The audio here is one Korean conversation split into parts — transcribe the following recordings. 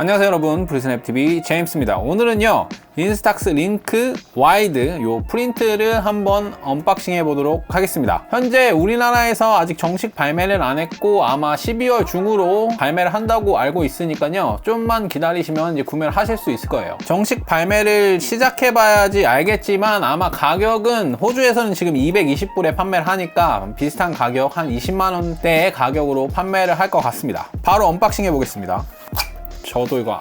안녕하세요 여러분. 브리스냅TV 제임스입니다. 오늘은요 인스탁스 링크 와이드 요 프린트를 한번 언박싱 해보도록 하겠습니다. 현재 우리나라에서 아직 정식 발매를 안 했고 아마 12월 중으로 발매를 한다고 알고 있으니까요 좀만 기다리시면 이제 구매를 하실 수 있을 거예요. 정식 발매를 시작해 봐야지 알겠지만 아마 가격은 호주에서는 지금 220불에 판매를 하니까 비슷한 가격 한 20만원대의 가격으로 판매를 할 것 같습니다. 바로 언박싱 해보겠습니다 저도 이거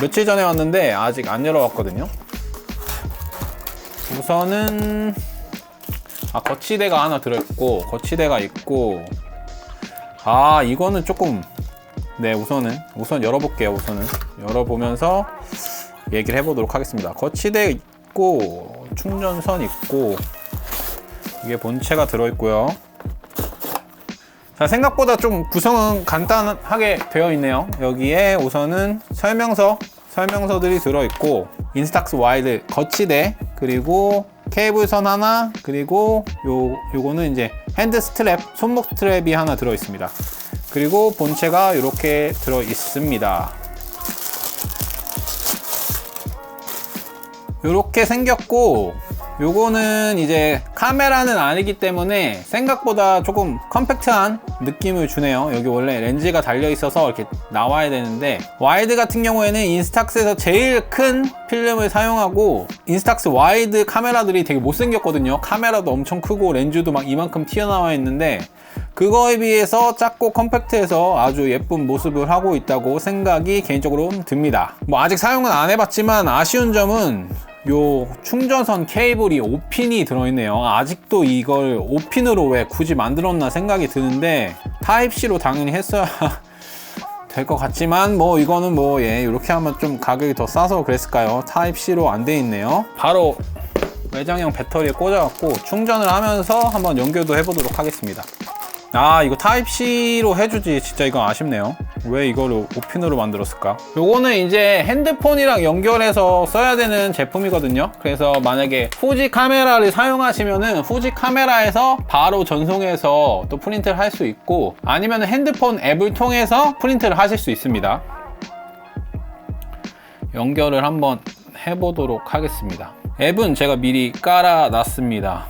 며칠 전에 왔는데 아직 안 열어봤거든요. 우선은 아 거치대가 하나 들어있고 거치대가 있고 아 이거는 조금 네 우선은 우선 열어볼게요 우선은 열어보면서 얘기를 해보도록 하겠습니다. 거치대 있고 충전선 있고 이게 본체가 들어있고요. 자, 생각보다 좀 구성은 간단하게 되어 있네요. 여기에 우선은 설명서, 설명서들이 들어있고, 인스탁스 와이드 거치대, 그리고 케이블선 하나, 그리고 요, 요거는 이제 핸드 스트랩, 손목 스트랩이 하나 들어있습니다. 그리고 본체가 이렇게 들어 있습니다. 이렇게 생겼고 요거는 이제 카메라는 아니기 때문에 생각보다 조금 컴팩트한 느낌을 주네요. 여기 원래 렌즈가 달려 있어서 이렇게 나와야 되는데 와이드 같은 경우에는 인스탁스에서 제일 큰 필름을 사용하고 인스탁스 와이드 카메라들이 되게 못생겼거든요. 카메라도 엄청 크고 렌즈도 막 이만큼 튀어나와 있는데 그거에 비해서 작고 컴팩트해서 아주 예쁜 모습을 하고 있다고 생각이 개인적으로 듭니다. 뭐 아직 사용은 안 해봤지만 아쉬운 점은 요 충전선 케이블이 5핀이 들어있네요. 아직도 이걸 5핀으로 왜 굳이 만들었나 생각이 드는데 타입C로 당연히 했어야 될 것 같지만 뭐 이거는 뭐 예 이렇게 하면 좀 가격이 더 싸서 그랬을까요? 타입C로 안 돼 있네요. 바로 외장형 배터리에 꽂아갖고 충전을 하면서 한번 연결도 해보도록 하겠습니다. 아 이거 타입C로 해주지 진짜 이건 아쉽네요 왜 이거를 5핀으로 만들었을까? 요거는 이제 핸드폰이랑 연결해서 써야 되는 제품이거든요. 그래서 만약에 후지 카메라를 사용하시면은 후지 카메라에서 바로 전송해서 또 프린트를 할 수 있고 아니면 핸드폰 앱을 통해서 프린트를 하실 수 있습니다. 연결을 한번 해보도록 하겠습니다. 앱은 제가 미리 깔아 놨습니다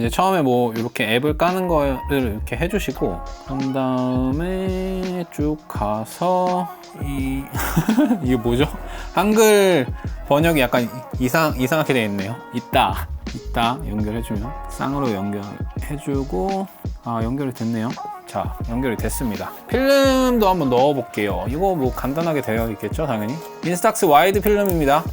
이제 처음에 뭐 이렇게 앱을 까는 거를 이렇게 해주시고 그 다음에 쭉 가서 이 이게 뭐죠? 한글 번역이 약간 이상 이상하게 되어 있네요. 있다 있다 연결해주면 쌍으로 연결해주고 아 연결이 됐네요. 자 연결이 됐습니다. 필름도 한번 넣어 볼게요. 이거 뭐 간단하게 되어 있겠죠 당연히 인스탁스 와이드 필름입니다.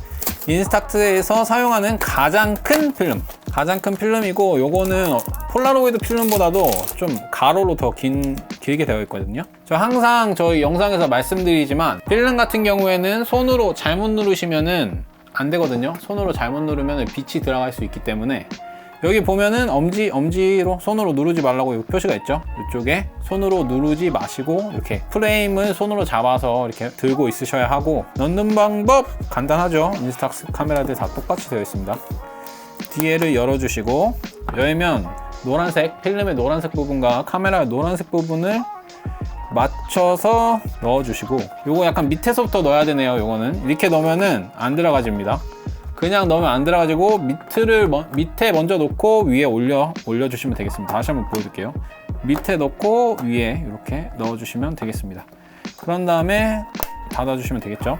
인스탁트에서 사용하는 가장 큰 필름. 가장 큰 필름이고 요거는 폴라로이드 필름보다도 좀 가로로 더 긴, 길게 되어 있거든요. 저 항상 저희 영상에서 말씀드리지만 필름 같은 경우에는 손으로 잘못 누르시면은 안 되거든요. 손으로 잘못 누르면 빛이 들어갈 수 있기 때문에 여기 보면은 엄지, 엄지로 손으로 누르지 말라고 표시가 있죠. 이쪽에 손으로 누르지 마시고 이렇게 프레임을 손으로 잡아서 이렇게 들고 있으셔야 하고 넣는 방법 간단하죠. 인스탁스 카메라들 다 똑같이 되어 있습니다. 뒤에를 열어주시고 열면 노란색 필름의 노란색 부분과 카메라의 노란색 부분을 맞춰서 넣어주시고 요거 약간 밑에서부터 넣어야 되네요 요거는 이렇게 넣으면은 안 들어가집니다 그냥 넣으면 안 들어가지고 밑을 밑에 먼저 놓고 위에 올려 올려주시면 되겠습니다. 다시 한번 보여드릴게요. 밑에 넣고 위에 이렇게 넣어주시면 되겠습니다. 그런 다음에 닫아주시면 되겠죠.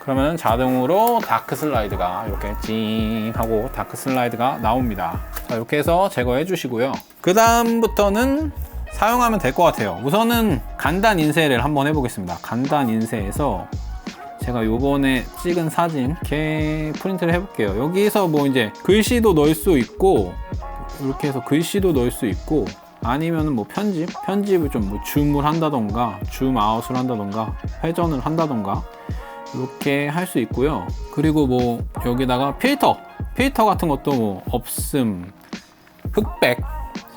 그러면 자동으로 다크 슬라이드가 이렇게 찡 하고 다크 슬라이드가 나옵니다. 자, 이렇게 해서 제거해 주시고요. 그 다음부터는 사용하면 될 것 같아요. 우선은 간단 인쇄를 한번 해보겠습니다. 간단 인쇄에서 제가 요번에 찍은 사진 이렇게 프린트를 해볼게요. 여기서 뭐 이제 글씨도 넣을 수 있고 이렇게 해서 글씨도 넣을 수 있고 아니면 뭐 편집 편집을 좀 뭐 줌을 한다던가 줌 아웃을 한다던가 회전을 한다던가 이렇게 할 수 있고요. 그리고 뭐 여기다가 필터 필터 같은 것도 뭐 없음 흑백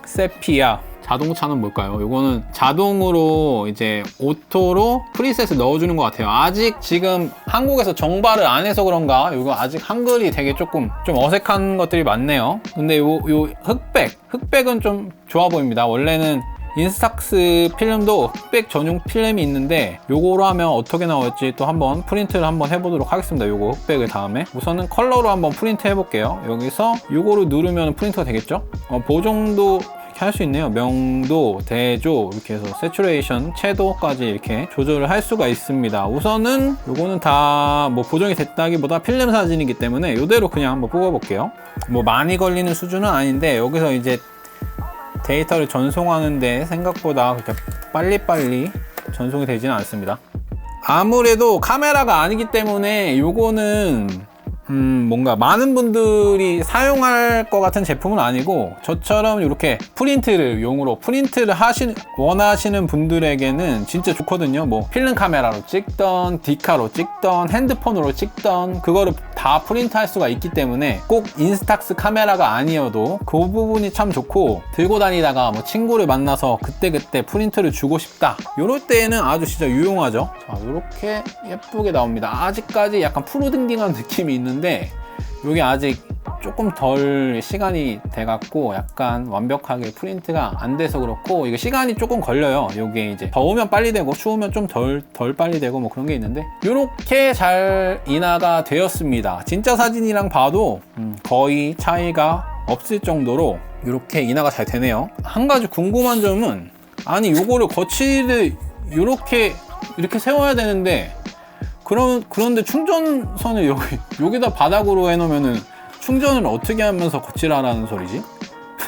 세피아 자동차는 뭘까요? 이거는 자동으로 이제 오토로 프리셋을 넣어주는 것 같아요. 아직 지금 한국에서 정발을 안 해서 그런가? 이거 아직 한글이 되게 조금 좀 어색한 것들이 많네요. 근데 요, 요 흑백, 흑백은 좀 좋아 보입니다. 원래는 인스탁스 필름도 흑백 전용 필름이 있는데 요거로 하면 어떻게 나올지 또 한번 프린트를 한번 해보도록 하겠습니다. 요거 흑백을 다음에 우선은 컬러로 한번 프린트 해볼게요. 여기서 요거를 누르면 프린트가 되겠죠? 어, 보정도 이렇게 할 수 있네요. 명도, 대조 이렇게 해서 세츄레이션, 채도까지 이렇게 조절을 할 수가 있습니다. 우선은 요거는 다 뭐 보정이 됐다기보다 필름 사진이기 때문에 이대로 그냥 한번 뽑아볼게요. 뭐 많이 걸리는 수준은 아닌데 여기서 이제 데이터를 전송하는데 생각보다 그렇게 빨리빨리 전송이 되지는 않습니다. 아무래도 카메라가 아니기 때문에 요거는 음, 뭔가 많은 분들이 사용할 것 같은 제품은 아니고 저처럼 이렇게 프린트를 용으로 프린트를 하시 원하시는 분들에게는 진짜 좋거든요. 뭐 필름 카메라로 찍던 디카로 찍던 핸드폰으로 찍던 그거를 다 프린트할 수가 있기 때문에 꼭 인스탁스 카메라가 아니어도 그 부분이 참 좋고 들고 다니다가 뭐 친구를 만나서 그때그때 프린트를 주고 싶다. 이럴 때에는 아주 진짜 유용하죠. 자, 이렇게 예쁘게 나옵니다. 아직까지 약간 푸르딩딩한 느낌이 있는 있는데 이게 아직 조금 덜 시간이 돼갖고 약간 완벽하게 프린트가 안 돼서 그렇고 이게 시간이 조금 걸려요. 이게 이제 더우면 빨리 되고 추우면 좀 덜 덜 빨리 되고 뭐 그런 게 있는데 이렇게 잘 인화가 되었습니다. 진짜 사진이랑 봐도 음, 거의 차이가 없을 정도로 이렇게 인화가 잘 되네요. 한 가지 궁금한 점은 아니 요거를 거치를 이렇게 이렇게 세워야 되는데 그런 그런데 충전선을 여기 여기다 바닥으로 해놓으면은 충전을 어떻게 하면서 거치라라는 소리지?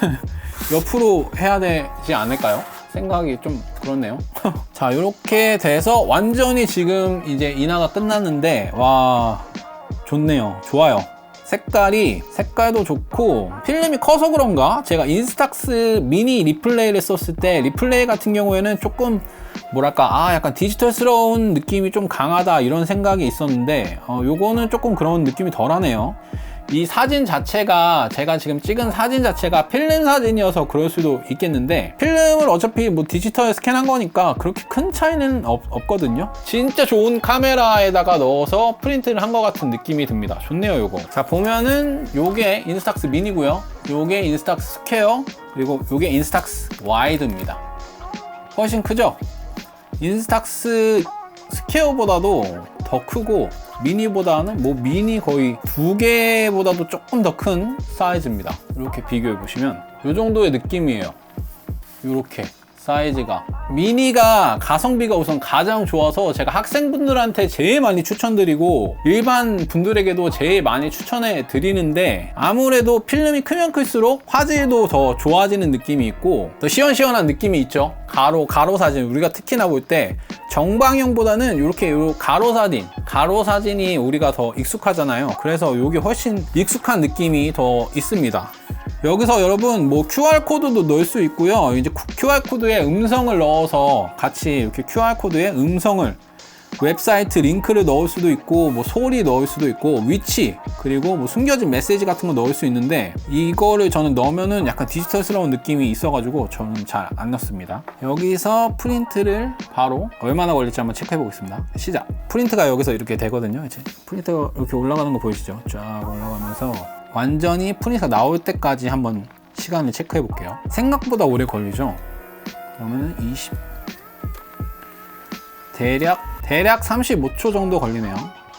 옆으로 해야 되지 않을까요? 생각이 좀 그렇네요. 자, 이렇게 돼서 완전히 지금 이제 인화가 끝났는데 와 좋네요. 좋아요. 색깔이 색깔도 좋고 필름이 커서 그런가? 제가 인스탁스 미니 리플레이를 썼을 때 리플레이 같은 경우에는 조금 뭐랄까 아 약간 디지털스러운 느낌이 좀 강하다 이런 생각이 있었는데 어, 요거는 조금 그런 느낌이 덜하네요 이 사진 자체가 제가 지금 찍은 사진 자체가 필름 사진이어서 그럴 수도 있겠는데 필름을 어차피 뭐 디지털 스캔한 거니까 그렇게 큰 차이는 없, 없거든요. 진짜 좋은 카메라에다가 넣어서 프린트를 한 것 같은 느낌이 듭니다. 좋네요 요거. 자 보면은 요게 인스탁스 미니고요. 요게 인스탁스 스퀘어 그리고 요게 인스탁스 와이드입니다. 훨씬 크죠? 인스탁스 스퀘어보다도 더 크고 미니보다는 뭐 미니 거의 두 개보다도 조금 더 큰 사이즈입니다. 이렇게 비교해 보시면 이 정도의 느낌이에요. 이렇게 사이즈가. 미니가 가성비가 우선 가장 좋아서 제가 학생분들한테 제일 많이 추천드리고 일반 분들에게도 제일 많이 추천해 드리는데 아무래도 필름이 크면 클수록 화질도 더 좋아지는 느낌이 있고 더 시원시원한 느낌이 있죠. 가로 가로 사진. 우리가 특히나 볼 때 정방형보다는 이렇게 가로 사진 가로 사진이 우리가 더 익숙하잖아요. 그래서 이게 훨씬 익숙한 느낌이 더 있습니다 여기서 여러분 뭐 QR코드도 넣을 수 있고요. 이제 QR코드에 음성을 넣어서 같이 이렇게 QR코드에 음성을 웹사이트 링크를 넣을 수도 있고 뭐 소리 넣을 수도 있고 위치 그리고 뭐 숨겨진 메시지 같은 거 넣을 수 있는데 이거를 저는 넣으면은 약간 디지털스러운 느낌이 있어가지고 저는 잘 안 넣습니다. 여기서 프린트를 바로 얼마나 걸릴지 한번 체크해 보겠습니다. 시작. 프린트가 여기서 이렇게 되거든요 이제. 프린트가 이렇게 올라가는 거 보이시죠? 쫙 올라가면서 완전히 프린트가 나올 때까지 한번 시간을 체크해 볼게요. 생각보다 오래 걸리죠? 그러면 20 대략 대략 35초 정도 걸리네요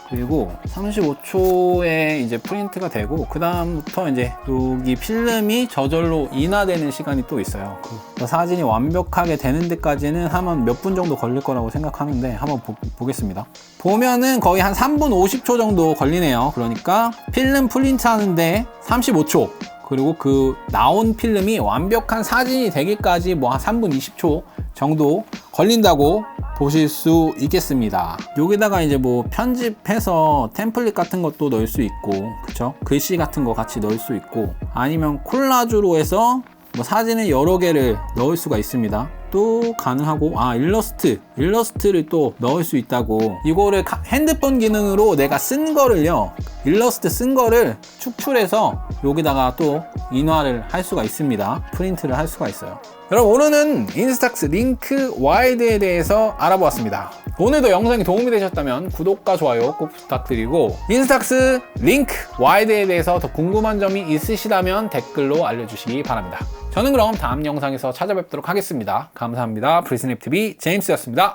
그리고 35초에 이제 프린트가 되고 그 다음부터 이제 여기 필름이 저절로 인화되는 시간이 또 있어요. 그 사진이 완벽하게 되는 데까지는 한 몇 분 정도 걸릴 거라고 생각하는데 한번 보, 겠습니다. 보면은 거의 한 3분 50초 정도 걸리네요. 그러니까 필름 프린트 하는데 35초. 그리고 그 나온 필름이 완벽한 사진이 되기까지 뭐 한 3분 20초 정도 걸린다고 보실 수 있겠습니다. 여기다가 이제 뭐 편집해서 템플릿 같은 것도 넣을 수 있고, 그쵸? 글씨 같은 거 같이 넣을 수 있고, 아니면 콜라주로 해서 뭐 사진을 여러 개를 넣을 수가 있습니다. 또 가능하고 아 일러스트 일러스트를 또 넣을 수 있다고 이거를 핸드폰 기능으로 내가 쓴 거를요 일러스트 쓴 거를 축출해서 여기다가 또 인화를 할 수가 있습니다 프린트를 할 수가 있어요 여러분 오늘은 인스탁스 링크 와이드에 대해서 알아보았습니다 오늘도 영상이 도움이 되셨다면 구독과 좋아요 꼭 부탁드리고 인스탁스 링크 와이드에 대해서 더 궁금한 점이 있으시다면 댓글로 알려주시기 바랍니다. 저는 그럼 다음 영상에서 찾아뵙도록 하겠습니다. 감사합니다. 브리스냅TV 제임스였습니다.